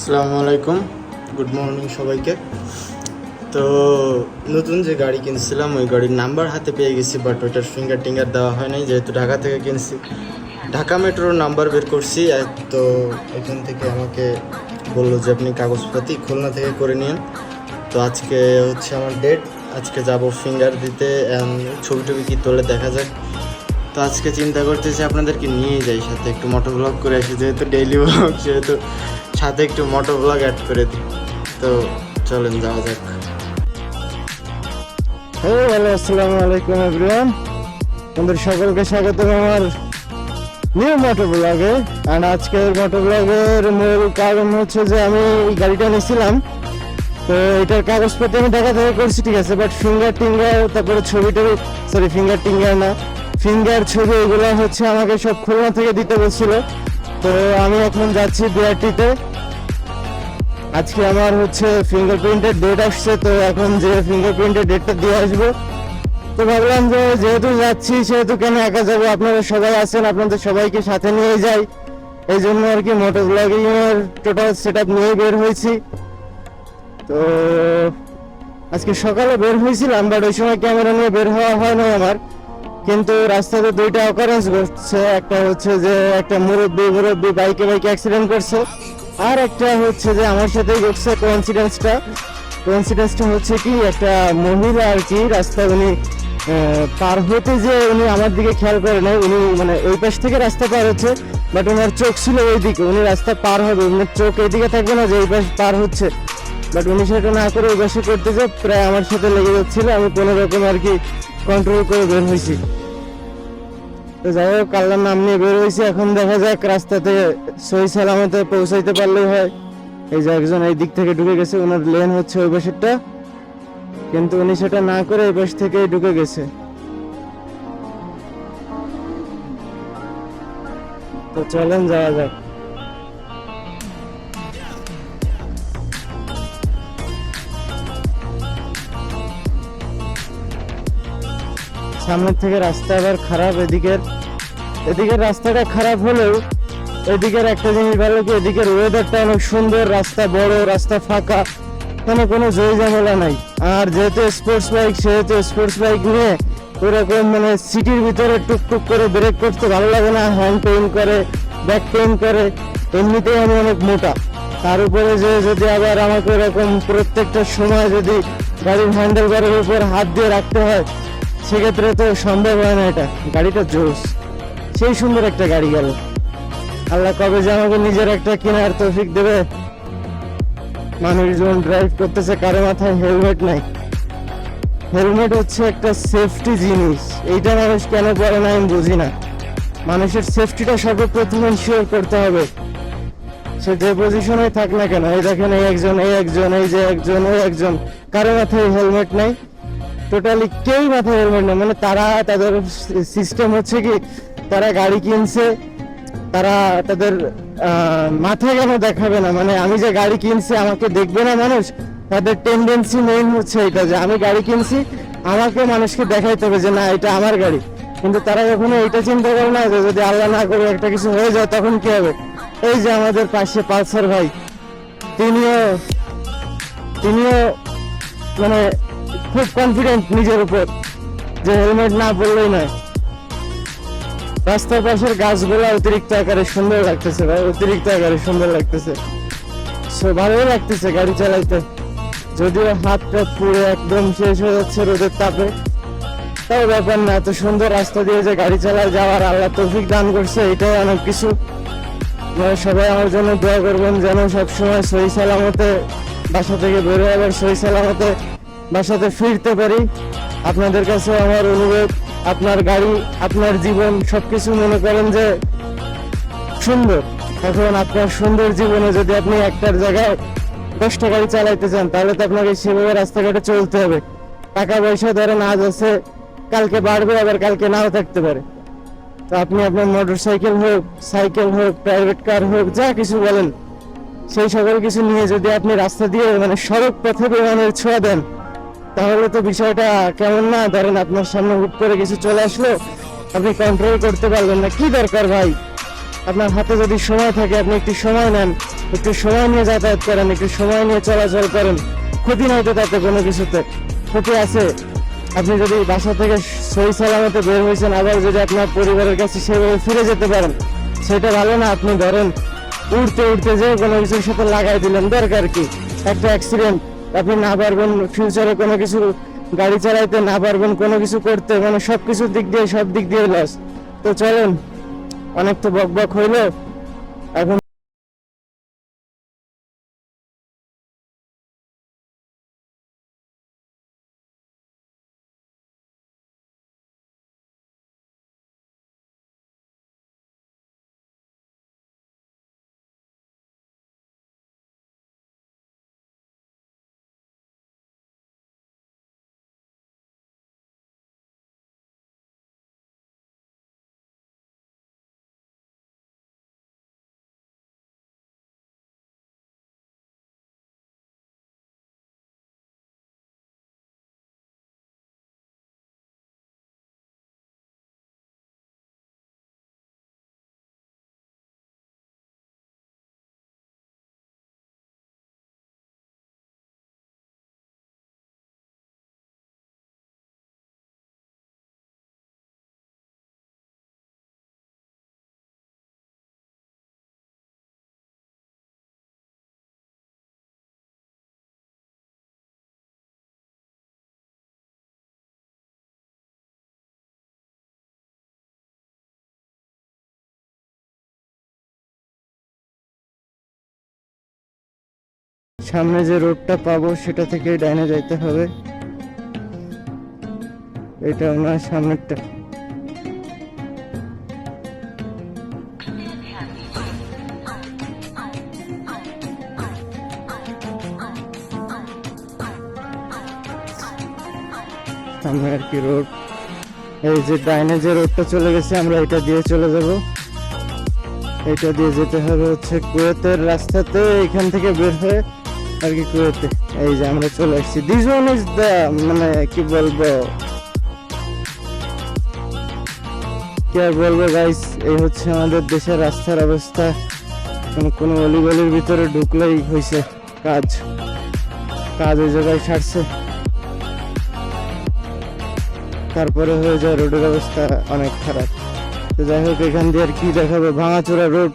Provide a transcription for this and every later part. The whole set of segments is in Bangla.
আসসালামু আলাইকুম। গুড মর্নিং সবাইকে। তো নতুন যে গাড়ি কিনছিলাম, ওই গাড়ির নাম্বার হাতে পেয়ে গেছি বাট ওইটার ফিঙ্গার টিঙ্গার দেওয়া হয় নাই, যেহেতু ঢাকা থেকে কিনছি। ঢাকা মেট্রোর নাম্বার বের করছি তো এখান থেকে আমাকে বলল যে, আপনি কাগজপাতি খুলনা থেকে করে নিন। তো আজকে হচ্ছে আমার ডেট আজকে যাব ফিঙ্গার দিতে ছবি টবি কি তোলে দেখা যাক। তো আজকে চিন্তা করতেছি আপনাদেরকে নিয়ে যাই, সাথে একটু মোটো ব্লগ করে আসি, যেহেতু ডেইলি ব্লগ সেহেতু সাথে একটু মোটো ব্লগ অ্যাড করে দিই। তো চলেন, যাওয়া যাক। হ্যালো আসসালামু আলাইকুম এভরিওয়ান আমাদের সকলকে স্বাগত আমার নিউ মোটো ব্লগে আর আজকের মোটো ব্লগের মূল কারণ হচ্ছে যে আমি এই গাড়িটা নিয়েছিলাম তো এটার কাগজপত্র আমি ঢাকা থেকে করছি, ঠিক আছে? বাট ফিঙ্গার টিঙ্গার তারপরে ছবি টবি সরি ফিঙ্গার টিঙ্গার না। ফিঙ্গার ছবি, এগুলো হচ্ছে আমাকে সব খুলনা থেকে দিতে বলছিল। তো আমি এখন যাচ্ছি বিআরটিতে আজকে আমার হচ্ছে ফিঙ্গারপ্রিন্টের ডেট আসছে, তো এখন যে ফিঙ্গারপ্রিন্টের ডেটটা দিয়ে আসব। তো ভাবলাম যে যেহেতু যাচ্ছি, সেহেতু কেন একা যাব? আপনারা সবাই আছেন, আপনাদের সবাইকে সাথে নিয়ে যাই। এই জন্য আর কি মোটর ব্লগিং এর টোটাল সেট আপ নিয়ে বের হয়েছি। তো আজকে সকালে বের হয়েছিলাম বাট ওই সময় ক্যামেরা নিয়ে বের হওয়া হয় না আমার। কিন্তু রাস্তাতে দুইটা অকারেন্স ঘটছে। একটা হচ্ছে যে একটা মুরব্বী মুরব্বী বাইকে বাইকে অ্যাক্সিডেন্ট করছে। আর একটা হচ্ছে যে আমার সাথে ঘটছে কোইন্সিডেন্সটা কোইন্সিডেন্সটা হচ্ছে কি, একটা মহিলা আর কি রাস্তা উনি পার হতে যে উনি আমার দিকে খেয়াল করে নাই। উনি মানে ওই পাশ থেকে রাস্তা পার হচ্ছে বাট ওনার চোখ ছিল ওই দিকে উনি রাস্তা পার হবে, উনার চোখ এইদিকে থাকবে না যে এই পাশ পার হচ্ছে। বাট উনি সেটা না করে ওই পাশে করতে যে প্রায় আমার সাথে লেগে যাচ্ছিল। আমি কোনো রকম আর কি কন্ট্রোল করে বের হয়েছি তো যাই হোক কাল্লার নাম নিয়ে বের হয়েছি এখন দেখা যাক রাস্তাতে সহি সালামতে পৌঁছাইতে পারলেই হয়। এই যে একজন এই দিক থেকে ঢুকে গেছে, ওনার লেন হচ্ছে ওই পাশেরটা। কিন্তু উনি সেটা না করে এই পাশ থেকেই ঢুকে গেছে। তো চলেন, যাওয়া যাক। সামনের থেকে রাস্তা আবার খারাপ, এদিকের এদিকের রাস্তাটা খারাপ হলেও এদিকের একটা জিনিস ভালো কি, এদিকের ওয়েদারটা অনেক সুন্দর, রাস্তা বড়, রাস্তা ফাঁকা, কোনো কোনো জয় ঝামেলা নাই। আর যেহেতু স্পোর্টস বাইক সেহেতু স্পোর্টস বাইক নিয়ে ওরকম মানে সিটির ভিতরে টুকটুক করে ব্রেক করতে ভালো লাগে না হ্যান্ড পেইন করে ব্যাক পেইন করে, এমনিতেই আমি অনেক মোটা। তার উপরে যে যদি আবার আমাকে এরকম প্রত্যেকটা সময় যদি গাড়ির হ্যান্ডেল বারের উপর হাত দিয়ে রাখতে হয় সেক্ষেত্রে তো সম্ভব হয় না এটা। গাড়িটা জোস সেই সুন্দর একটা গাড়ি গেল। আল্লাহ কবে যে আমাকে নিজের একটা কেনার তৌফিক দেবে? মানুষজন ড্রাইভ করতেছে, কারও মাথায় হেলমেট নাই। হেলমেট হচ্ছে একটা সেফটি জিনিস। এইটা মানুষ কেন পরে না আমি বুঝি না। মানুষের সেফটিটা সর্বপ্রথম ইনশিওর করতে হবে। সে যে পজিশনে থাক না কেন, এই দেখেন এই একজন এই একজন, এই যে একজন, ওই একজন। কারও মাথায় হেলমেট নাই। টোটালি কেউই মাথায় হেলমেট না। মানে তারা তাদের সিস্টেম হচ্ছে কি, তারা গাড়ি কিনছে, তারা তাদের মাথায় মাথা কেন দেখাবে না? মানে আমি যে গাড়ি কিনছি, আমাকে দেখবে না মানুষ? তাদের টেন্ডেন্সি মেইন হচ্ছে এটা যে আমি গাড়ি কিনছি, আমাকে মানুষকে দেখাইতে হবে যে না, এটা আমার গাড়ি। কিন্তু তারা কখনো এটা চিন্তা করে না যে যদি আল্লাহ না করে একটা কিছু হয়ে যায়, তখন কি হবে? এই যে আমাদের পাশে পালসার ভাই, তিনিও তিনিও মানে খুব কনফিডেন্ট নিজের উপর, যে হেলমেট না পরলেই নয়। রাস্তার পাশের গাছগুলো অতিরিক্ত আকারে সুন্দর লাগতেছে ভাই, অতিরিক্ত আকারে সুন্দর লাগতেছে। সো ভালোই লাগতেছে গাড়ি চালাইতে। যদিও হাত টাত পুরো একদম শেষ হয়ে যাচ্ছে রোদের তাপে। তাও ব্যাপার না, এত সুন্দর রাস্তা দিয়ে যে গাড়ি চালায় যাওয়ার আল্লাহ তৌফিক দান করছে, এটাই অনেক কিছু। সবাই আমার জন্য দোয়া করবেন যেন সবসময় সহি সালামতে, বাসা থেকে বেরোয় আবার সহি সালামতে বাসাতে ফিরতে পারি। আপনাদের কাছে আমার অনুরোধ, আপনার গাড়ি, আপনার জীবন, সবকিছু মনে করেন যে সুন্দর। এখন আপনার সুন্দর জীবনে যদি আপনি একটার জায়গায় দশটা গাড়ি চালাইতে চান, তাহলে তো আপনাকে সেভাবে রাস্তাঘাটে চলতে হবে। টাকা পয়সা ধরেন আজ আছে, কালকে বাড়বে, আবার কালকে নাও থাকতে পারে। তো আপনি আপনার মোটর সাইকেল হোক সাইকেল হোক, প্রাইভেট কার হোক, যা কিছু বলেন, সেই সকল কিছু নিয়ে যদি আপনি রাস্তা দিয়ে মানে সড়ক পথে বিমানের ছোঁয়া দেন তাহলে তো বিষয়টা কেমন না? ধরেন আপনার সামনে হুট করে কিছু চলে আসলো, আপনি কন্ট্রোল করতে পারবেন না। কি দরকার ভাই? আপনার হাতে যদি সময় থাকে, আপনি একটু সময় নেন। একটু সময় নিয়ে যাতায়াত করেন, একটু সময় নিয়ে চলাচল করেন। ক্ষতি নাই তো তাতে কোনো কিছুতে। ক্ষতি আছে। আপনি যদি বাসা থেকে সই সালামতে বের হয়েছেন, আবার যদি আপনার পরিবারের কাছে সেভাবে ফিরে যেতে পারেন, সেটা ভালো না। আপনি ধরেন, উড়তে উড়তে যে কোনো কিছুর সাথে লাগাই দিলেন। দরকার কি? একটা অ্যাক্সিডেন্ট আপনি না পারবেন ফিউচারে কোনো কিছু, গাড়ি চালাইতে না পারবেন কোনো কিছু করতে মানে সব কিছুর দিক দিয়ে, সব দিক দিয়ে লস তো চলেন, অনেক তো বক বক হইল। এখন সামনে যে রোডটা পাবো সেটা থেকে ডাইনে যাইতে হবে। এটা ওনার সামনেরটা। সামনে আর কি রোড। এই যে ডাইনে যে রোডটা চলে গেছে, আমরা এটা দিয়ে চলে যাব। এটা দিয়ে যেতে হবে হচ্ছে কুয়েতের রাস্তাতে, এখান থেকে বের হয়ে আর কি কুয়েতে এই যে আমরা চলে দিস ওয়ান ইজ দ্য মানে কি বলব? কি আর বলব গাইস এই হচ্ছে আমাদের দেশের রাস্তার অবস্থা। কোনো কোনো অলিগলির ভিতরে ঢুকলেই হয়েছে কাজ। কাজ ওই জায়গায় ছাড়ছে। তারপরে হয়ে যায় রোডের অবস্থা অনেক খারাপ। তো যাই হোক, এখান দিয়ে আর কি দেখাবে? ভাঙাচোরা রোড।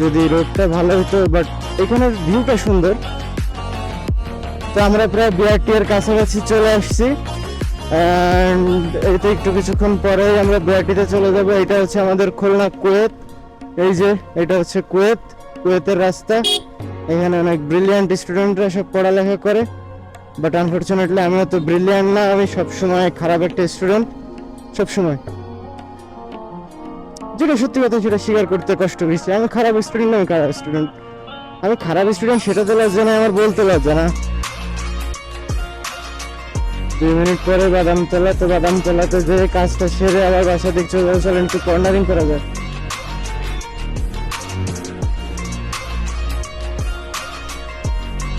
যদি রোডটা ভালো হতো বাট এখানের ভিউটা সুন্দর। তো আমরা প্রায় বিআরটি এর কাছাকাছি চলে আসছি। এতে একটু কিছুক্ষণ পরে আমরা বিআরটিতে চলে যাব। এটা হচ্ছে আমাদের খুলনা কুয়েত। এই যে, এটা হচ্ছে কুয়েত। কুয়েতের রাস্তা। এখানে অনেক ব্রিলিয়ান্ট স্টুডেন্টরা সব পড়ালেখা করে। বাট আনফর্চুনেটলি আমিও তো ব্রিলিয়ান্ট না। আমি সবসময় খারাপ একটা স্টুডেন্ট সবসময়। যেটা সত্যি কথা, সেটা স্বীকার করতে কষ্ট হয়েছে আমি খারাপ স্টুডেন্ট আমি খারাপ স্টুডেন্ট আমি খারাপ স্টুডেন্ট সেটা তো লজ্জা না আমার বলতে লজ্জা না। দুই মিনিট পরে বাদাম তোলা তো বাদাম তোলাতে যে কাজটা সেরে আবার বাসা চলে চলেন একটু কর্নারিং করা যায়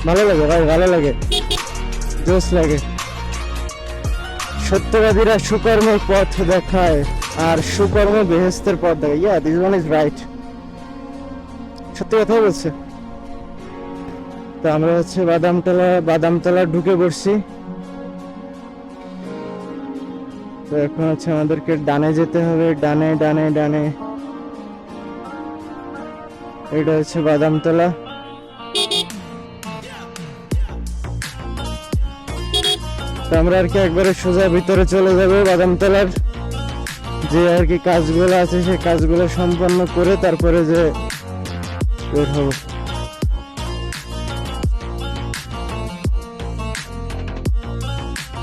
ভালো লাগে ভাই, ভালো লাগে। জোস লাগে। সত্যবাদীরা সুকর্মের পথ দেখায় আর সুকর্ম বেহেস্তের পথ দেখায়। Yeah this one is right সত্যি কথা বলছে। তো আমরা হচ্ছে বাদামতলা বাদামতলা ঢুকে পড়ছি। তো এখন হচ্ছে আমাদেরকে ডানে যেতে হবে, ডানে ডানে ডানে। এটা হচ্ছে বাদামতলা। আমরা আর কি একবারে সোজা ভিতরে চলে যাব বাদামতলার। যে আর কি কাজগুলো আছে সেই কাজগুলো সম্পন্ন করে তারপরে যে বের হব।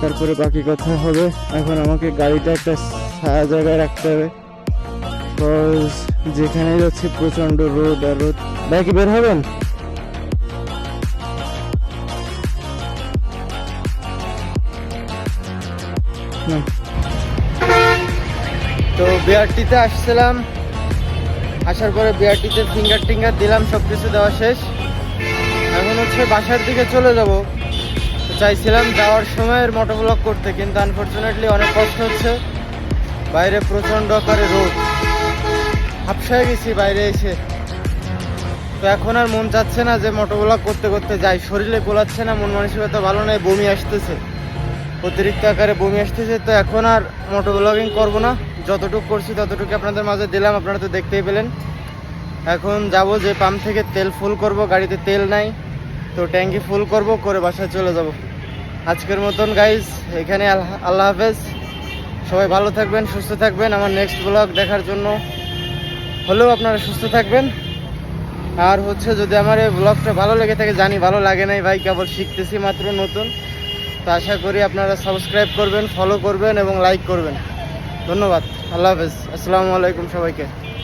তারপরে বাকি কথা হবে। এখন আমাকে গাড়িটা একটা ছায়া জায়গায় রাখতে হবে। Cause যেখানে যাচ্ছি প্রচণ্ড রোদ আর রোদ। ভাই, কি বের হবেন। তো বিআরটিতে আসছিলাম। আসার পরে বিআরটিতে ফিঙ্গার টিঙ্গার দিলাম সব কিছু দেওয়া শেষ। এখন হচ্ছে বাসার দিকে চলে যাব। চাইছিলাম যাওয়ার সময়ের মোটো ব্লগ করতে, কিন্তু আনফর্চুনেটলি অনেক কষ্ট হচ্ছে। বাইরে প্রচণ্ড আকারে রোদ। হাফসায় গেছি বাইরে এসে। তো এখন আর মন চাচ্ছে না যে মোটোব্লগ করতে করতে যাই। শরীরে গোলাচ্ছে না, মন মানসিকতা ভালো নয় বমি আসতেছে। অতিরিক্ত আকারে বমি আসতেছে, তো এখন আর মোটো ব্লগিং করব না। যতটুকু করছি ততটুকু আপনাদের মাঝে দিলাম, আপনারা তো দেখতেই পেলেন। এখন যাব যে পাম্প থেকে তেল ফুল করব, গাড়িতে তেল নাই, তো ট্যাঙ্কি ফুল করব, করে বাসায় চলে যাব। আজকের মতন গাইজ এখানে আল্লাহ- হাফেজ। সবাই ভালো থাকবেন, সুস্থ থাকবেন। আমার নেক্সট ব্লগ দেখার জন্য হলেও আপনারা সুস্থ থাকবেন। আর হচ্ছে, যদি আমার এই ব্লগটা ভালো লেগে থাকে, জানি ভালো লাগে নাই ভাই, কেবল শিখতেছি মাত্র নতুন। তো আশা করি আপনারা সাবস্ক্রাইব করবেন ফলো করবেন এবং লাইক করবেন। ধন্যবাদ। আল্লাহ হাফেজ। আসসালামু আলাইকুম সবাইকে।